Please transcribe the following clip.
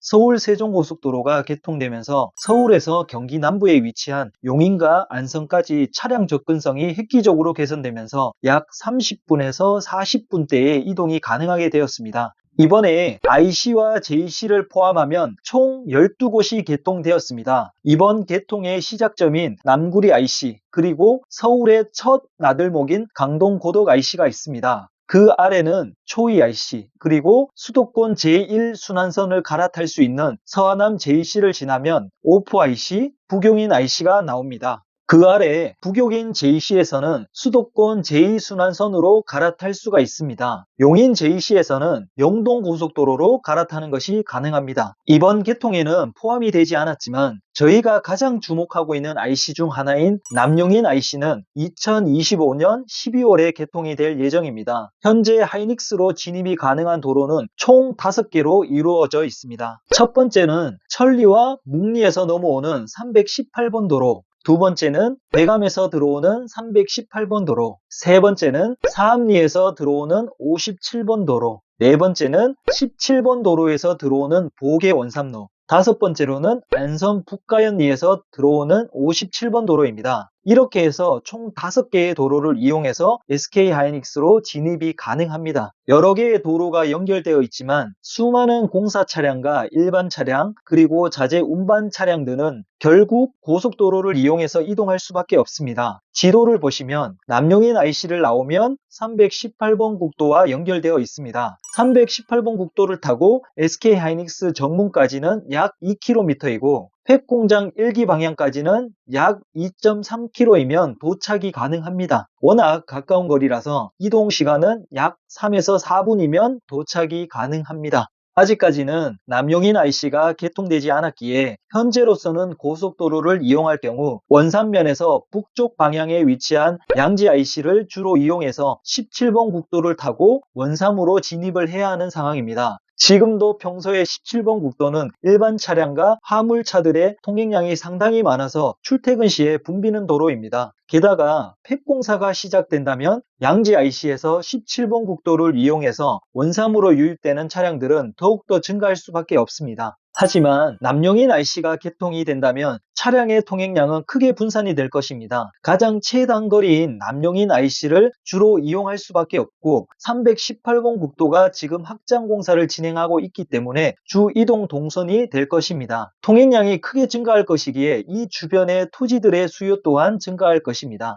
서울 세종고속도로가 개통되면서 서울에서 경기 남부에 위치한 용인과 안성까지 차량 접근성이 획기적으로 개선되면서 약 30분에서 40분대의 이동이 가능하게 되었습니다. 이번에 IC와 JC를 포함하면 총 12곳이 개통되었습니다. 이번 개통의 시작점인 남구리 IC 그리고 서울의 첫 나들목인 강동 고덕 IC가 있습니다. 그 아래는 초이 IC 그리고 수도권 제1순환선을 갈아탈 수 있는 서하남 JC를 지나면 오포 IC, 부경인 IC가 나옵니다. 그 아래 부교인 JC에서는 수도권 제2순환선으로 갈아탈 수가 있습니다. 용인 JC에서는 영동고속도로로 갈아타는 것이 가능합니다. 이번 개통에는 포함이 되지 않았지만 저희가 가장 주목하고 있는 IC 중 하나인 남용인 IC는 2025년 12월에 개통이 될 예정입니다. 현재 하이닉스로 진입이 가능한 도로는 총 5개로 이루어져 있습니다. 첫 번째는 천리와 묵리에서 넘어오는 318번 도로, 두 번째는 대감에서 들어오는 318번 도로, 세 번째는 사암리에서 들어오는 57번 도로, 네 번째는 17번 도로에서 들어오는 보계 원삼로, 다섯 번째로는 안성 북가연리에서 들어오는 57번 도로입니다. 이렇게 해서 총 5개의 도로를 이용해서 SK 하이닉스로 진입이 가능합니다. 여러 개의 도로가 연결되어 있지만 수많은 공사 차량과 일반 차량 그리고 자재 운반 차량 들은 결국 고속도로를 이용해서 이동할 수밖에 없습니다. 지도를 보시면 남용인 IC를 나오면 318번 국도와 연결되어 있습니다. 318번 국도를 타고 SK 하이닉스 정문까지는 약 2km이고 팩공장 1기 방향까지는 약 2.3km이면 도착이 가능합니다. 워낙 가까운 거리라서 이동 시간은 약 3에서 4분이면 도착이 가능합니다. 아직까지는 남용인 IC가 개통되지 않았기에 현재로서는 고속도로를 이용할 경우 원산면에서 북쪽 방향에 위치한 양지 IC를 주로 이용해서 17번 국도를 타고 원삼으로 진입을 해야 하는 상황입니다. 지금도 평소에 17번 국도는 일반 차량과 화물차들의 통행량이 상당히 많아서 출퇴근 시에 붐비는 도로입니다. 게다가 폐공사가 시작된다면 양지 IC에서 17번 국도를 이용해서 원삼으로 유입되는 차량들은 더욱더 증가할 수밖에 없습니다. 하지만 남용인 IC가 개통이 된다면 차량의 통행량은 크게 분산이 될 것입니다. 가장 최단 거리인 남용인 IC를 주로 이용할 수밖에 없고 318번 국도가 지금 확장 공사를 진행하고 있기 때문에 주 이동 동선이 될 것입니다. 통행량이 크게 증가할 것이기에 이 주변의 토지들의 수요 또한 증가할 것입니다.